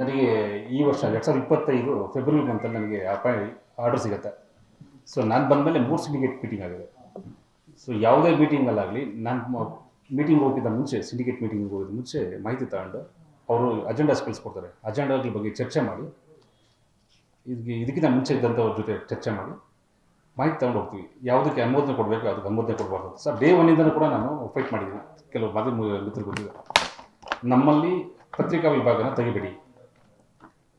ನನಗೆ ಈ ವರ್ಷ ಎರಡು ಸಾವಿರದ ಇಪ್ಪತ್ತೈದು ಫೆಬ್ರವರಿ ಮಂತಲ್ಲಿ ನನಗೆ ಅಪಾಯ್ ಆರ್ಡರ್ ಸಿಗುತ್ತೆ. ಸೊ ನಾನು ಬಂದಮೇಲೆ ಮೂರು ಸಿಂಡಿಕೇಟ್ ಮೀಟಿಂಗ್ ಆಗಿದೆ. ಸೊ ಯಾವುದೇ ಮೀಟಿಂಗಲ್ಲಾಗಲಿ ನಾನು ಮೀಟಿಂಗ್ ಹೋಗಿದ್ದ ಮುಂಚೆ ಸಿಂಡಿಕೇಟ್ ಮೀಟಿಂಗ್ ಹೋಗಿದ್ದ ಮುಂಚೆ ಮಾಹಿತಿ ತಗೊಂಡು ಅವರು ಅಜೆಂಡಾಸ್ ಕಳಿಸ್ಕೊಡ್ತಾರೆ ಅಜೆಂಡಾಗಳ ಬಗ್ಗೆ ಚರ್ಚೆ ಮಾಡಿ ಇದಕ್ಕೆ ಇದಕ್ಕಿಂತ ಮುಂಚೆ ಇದ್ದಂಥವ್ರ ಜೊತೆ ಚರ್ಚೆ ಮಾಡಿ, ಮಾಹಿತಿ ತಗೊಂಡು ಹೋಗ್ತೀವಿ. ಯಾವುದಕ್ಕೆ ಅನುಮೋದನೆ ಕೊಡಬೇಕು, ಅದಕ್ಕೆ ಅನುಮೋದನೆ ಕೊಡಬಾರ್ದು ಸರ್ ಡೇ ಒನ್ನಿಂದನೂ ಕೂಡ ನಾನು ಫೈಟ್ ಮಾಡಿದ್ದೀನಿ. ಕೆಲವು ಮಾಧ್ಯಮ ಮಿತ್ರರು ಗೊತ್ತಿದೆ. ನಮ್ಮಲ್ಲಿ ಪತ್ರಿಕಾ ವಿಭಾಗನ ತೆಗಿಬೇಡಿ.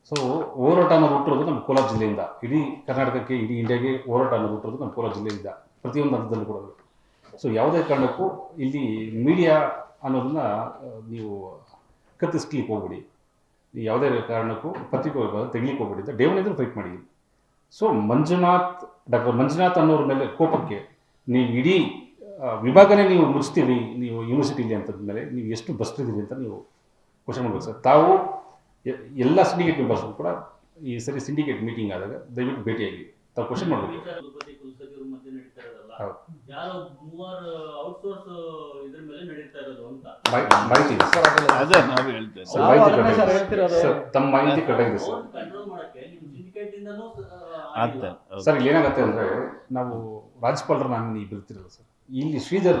ಸೊ ಹೋರಾಟ ಅನ್ನೋದು ಹುಟ್ಟಿರೋದು ನಮ್ಮ ಕೋಲಾರ ಜಿಲ್ಲೆಯಿಂದ. ಇಡೀ ಕರ್ನಾಟಕಕ್ಕೆ, ಇಡೀ ಇಂಡಿಯಾಗೆ ಹೋರಾಟ ಅನ್ನೋದು ಹುಟ್ಟಿರೋದು ನಮ್ಮ ಕೋಲಾರ ಜಿಲ್ಲೆಯಿಂದ, ಪ್ರತಿಯೊಂದು ಹಂತದಲ್ಲೂ ಕೂಡ. ಸೊ ಯಾವುದೇ ಕಾರಣಕ್ಕೂ ಇಲ್ಲಿ ಮೀಡಿಯಾ ಅನ್ನೋದನ್ನ ನೀವು ಕತ್ತಿಸ್ಲಿಕ್ಕೆ ಹೋಗ್ಬಿಡಿ. ಯಾವುದೇ ಕಾರಣಕ್ಕೂ ಪತ್ರಿಕೆ ತೆಗಲಿಕ್ಕೆ ಹೋಗ್ಬಿಡಿ ಅಂತ ಡೇವನಿಂದ ಫೈಟ್ ಮಾಡಿದ್ದೀನಿ ಸೊ ಮಂಜುನಾಥ್, ಡಾಕ್ಟರ್ ಮಂಜುನಾಥ್ ಅನ್ನೋರ ಮೇಲೆ ಕೋಪಕ್ಕೆ ನೀವು ಇಡೀ ವಿಭಾಗನೇ ನೀವು ಮುಗಿಸ್ತೀರಿ ನೀವು ಯೂನಿವರ್ಸಿಟಿಲಿ ಅಂತಂದ್ಮೇಲೆ ನೀವು ಎಷ್ಟು ಬಸ್ತಿದ್ದೀರಿ ಅಂತ ನೀವು ಕ್ವಶನ್ ಮಾಡ್ಬೇಕು ಸರ್. ತಾವು ಎಲ್ಲ ಸಿಂಡಿಕೇಟ್ ಮೆಂಬರ್ಸ್ ಕೂಡ ಈ ಸರಿ ಸಿಂಡಿಕೇಟ್ ಮೀಟಿಂಗ್ ಆದಾಗ ದಯವಿಟ್ಟು ಭೇಟಿಯಾಗಿ ತಾವು ಕ್ವಶನ್ ಮಾಡಬೇಕು ಕುಲಪತಿ ಕುಲಸಚಿವರ ಮಧ್ಯೆ ನಡೀತಾ ಇರೋದಲ್ಲ ಹೌದು. ಯಾರೋ ಮೂವರು ಔಟ್ಸೋರ್ಸ್ ಇದ್ರ ಮೇಲೆ ನಡೀತಾ ಇರೋದು ಅಂತ. ಮಾಹಿತಿ ಸರ್ ತಮ್ಮ ಮಾಹಿತಿ ಕರೆಕ್ಟ್ ಇದೆ ಸರ್. ಕಂಟ್ರೋಲ್ ಮಾಡಕ್ಕೆ ಸಿಂಡಿಕೇಟ್ ಇಂದನೂ ಸರ್ ಇಲ್ಲಿ ಏನಾಗುತ್ತೆ ಅಂದ್ರೆ ನಾವು ರಾಜ್ಯಪಾಲರ ನಾನು ಬರ್ತಿರಲ್ಲ ಸರ್. ಇಲ್ಲಿ ಶ್ರೀಧರ್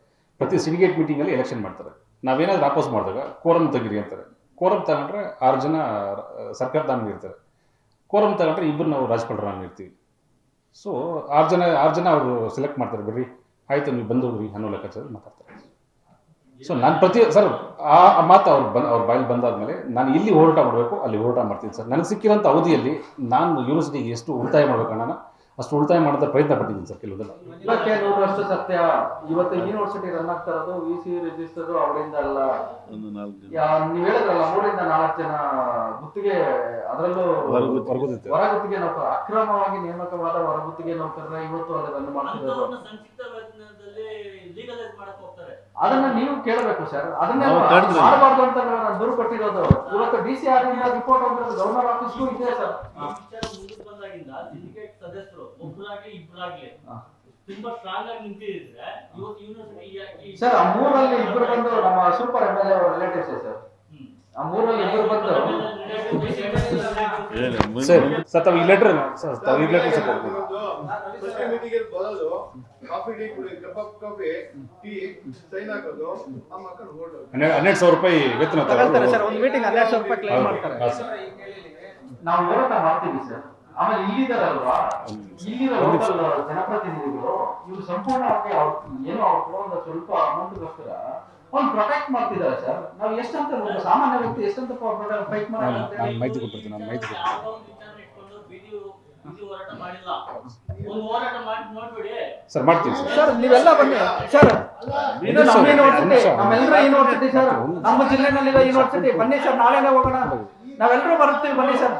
ಪ್ರತಿ ಸಿಂಡಿಕೇಟ್ ಮೀಟಿಂಗಲ್ಲಿ ಎಲೆಕ್ಷನ್ ಮಾಡ್ತಾರೆ. ನಾವೇನಾದ್ರೂ ವಾಪಸ್ ಮಾಡಿದಾಗ ಕೋರಮ್ ತಗಿರಿ ಅಂತಾರೆ. ಕೋರಮ್ ತಗೊಂಡ್ರೆ ಆರು ಜನ ಸರ್ಕಾರದ ಇರ್ತಾರೆ. ಕೋರಮ್ ತಗೊಂಡ್ರೆ ಇಬ್ಬರು ನಾವು ರಾಜ್ಯಪಾಲರ ಹಂಗೆ ಇರ್ತೀವಿ. ಸೊ ಆರು ಜನ ಆರು ಜನ ಅವರು ಸೆಲೆಕ್ಟ್ ಮಾಡ್ತಾರೆ ಬರ್ರಿ ಆಯಿತು, ನೀವು ಬಂದು ಹೋಗ್ರಿ ಅನ್ನೋ ಲೆಕ್ಕಾಚಾರ ಮಾತಾಡ್ತಾರೆ. ಸೊ ನಾನು ಪ್ರತಿ, ಸರ್, ಆ ಮಾತು ಅವ್ರು ಬಂದು ಅವ್ರ ಬಾಯಲ್ಲಿ ಬಂದಾದ್ಮೇಲೆ ನಾನು ಇಲ್ಲಿ ಹೋರಾಟ ಮಾಡಬೇಕು, ಅಲ್ಲಿ ಹೋರಾಟ ಮಾಡ್ತೀನಿ ಸರ್. ನನಗೆ ಸಿಕ್ಕಿರೋಂಥ ಅವಧಿಯಲ್ಲಿ ನಾನು ಯೂನಿವರ್ಸಿಟಿಗೆ ಎಷ್ಟು ಉಳಿತಾಯ ಮಾಡಬೇಕು ನಾನು ಅಷ್ಟು ಉಳಿತಾಯ ಮಾಡೋದ ಪ್ರಯತ್ನ ಪಟ್ಟಿದ್ದೀನಿ ಸರ್ ಕೆಲವೆಲ್ಲ ಇಲ್ಲಕ್ಕೆ ನೂರರಷ್ಟು ಸತ್ಯ. ಇವತ್ತು ಯೂನಿವರ್ಸಿಟಿ ರನ್ ಆಗ್ತಾ ಇರೋದು ವಿ ಸಿ ರಿಜಿಸ್ಟರ್ ಅವರಿಂದ ಅಲ್ಲ. ನೀವ್ ಹೇಳಿದ್ರಲ್ಲ ಮೂರಿಂದ ನಾಲ್ಕು ಜನ ಗುತ್ತಿಗೆ ಅದರಲ್ಲೂ ಹೊರಗುತ್ತಿಗೆ. ನೌಕರ ಅಕ್ರಮವಾಗಿ ನೇಮಕವಾದ ಹೊರಗುತ್ತಿಗೆ ನೌಕರರ ಇವತ್ತು ಅಲ್ಲಿ ರನ್ ಮಾಡ್ತಿರೋದು. ಅದನ್ನ ನೀವು ಕೇಳಬೇಕು ಸರ್. ಅದನ್ನ. ಮಾಡಬಾರ್ದು ಅಂತ ನಾನು ದೂರು ಕೊಟ್ಟಿರೋದು. ಇವತ್ತು D C R report governor ಆಫೀಸ್ಗೂ ಇದೆ ಸರ್. ಸದಸ್ಯರು ಒಬ್ಬರಾಗ್ಲಿ ಇಬ್ಬರಾಗ್ಲಿ ತುಂಬಾ ಸ್ಟ್ರಾಂಗ್ ಆಗಿ ನಿಂತಿದ್ರೆ ಇವತ್ತು ಯೂನಿವರ್ಸಿಟಿ ಸರ್ ಆ ಮೂರಲ್ಲಿ ಇಬ್ಬರು ಬಂದು ನಮ್ಮ super M L A relatives sir? ಆ ಮೂರಲ್ಲಿ ಇಬ್ಬರು ಬಂದು ಸರ್ ಸರ್ ತಾವು ಈ ಲೆಟರ್ ಸರ್ ತಾವು ಈ ಲೆಟರ್ ಮೀಟಿಂಗ್ ಬರೋದು ಕಾಫಿ ಟೀ ಕುಡಿ ಕಪ್ ಕಾಫಿ ಟೀ ಸೈನ್ ಹಾಕೋದು ಆ ಮಕ್ಕಳು ಹೋಲ್ಡ್ ಹನ್ನೆರಡು ಹನ್ನೆರಡು ಸಾವಿರ ರೂಪಾಯಿ ವೇತನ ತಗೊಳ್ತಾರೆ. ಸರ್ ಒಂದು ಮೀಟಿಂಗ್ ಹನ್ನೆರಡು ಸಾವಿರ ರೂಪಾಯಿ ಕ್ಲೈಮ್ ಮಾಡ್ತಾರೆ. ನಾವು ಹೋರಾಟ ಮಾಡ್ತೀವಿ ಸರ್. ಆಮೇಲೆ ಇಲ್ಲಿದಾರಲ್ವಾ ಲೋಕಲ್ ಜನಪ್ರತಿನಿಧಿಗಳು ಇವರು ಸಂಪೂರ್ಣವಾಗಿ ಅವ್ರ ಏನೋ ಅವ್ರ ಒಂದು ಸ್ವಲ್ಪ ಅಮೌಂಟ್ಗೋಸ್ಕರ ಒಂದು ಪ್ರೊಟೆಕ್ಟ್ ಮಾಡ್ತಿದ್ದಾರೆ ಸರ್. ನಾವು ಎಷ್ಟಂತ ಸಾಮಾನ್ಯ ವ್ಯಕ್ತಿ ಎಷ್ಟಂತ ಫೈಟ್ ಮಾಹಿತಿ ನಾನು ಮಾಹಿತಿ ಸರ್ ಮಾಡ್ತೀನಿ ಸರ್. ಸರ್ ನೀವೆಲ್ಲ ಬನ್ನಿ. ಸರ್ ನಮ್ಮ ಯೂನಿವರ್ಸಿಟಿ ನಮ್ಮೆಲ್ಲರ ಯೂನಿವರ್ಸಿಟಿ ಸರ್. ನಮ್ಮ ಜಿಲ್ಲೆನಲ್ಲಿರೋ ಯೂನಿವರ್ಸಿಟಿ ಬನ್ನಿ ಸರ್ ನಾಳೆನೇ ಹೋಗೋಣ. ನಾವೆಲ್ಲರೂ ಬರುತ್ತೀವಿ ಬನ್ನಿ ಸರ್.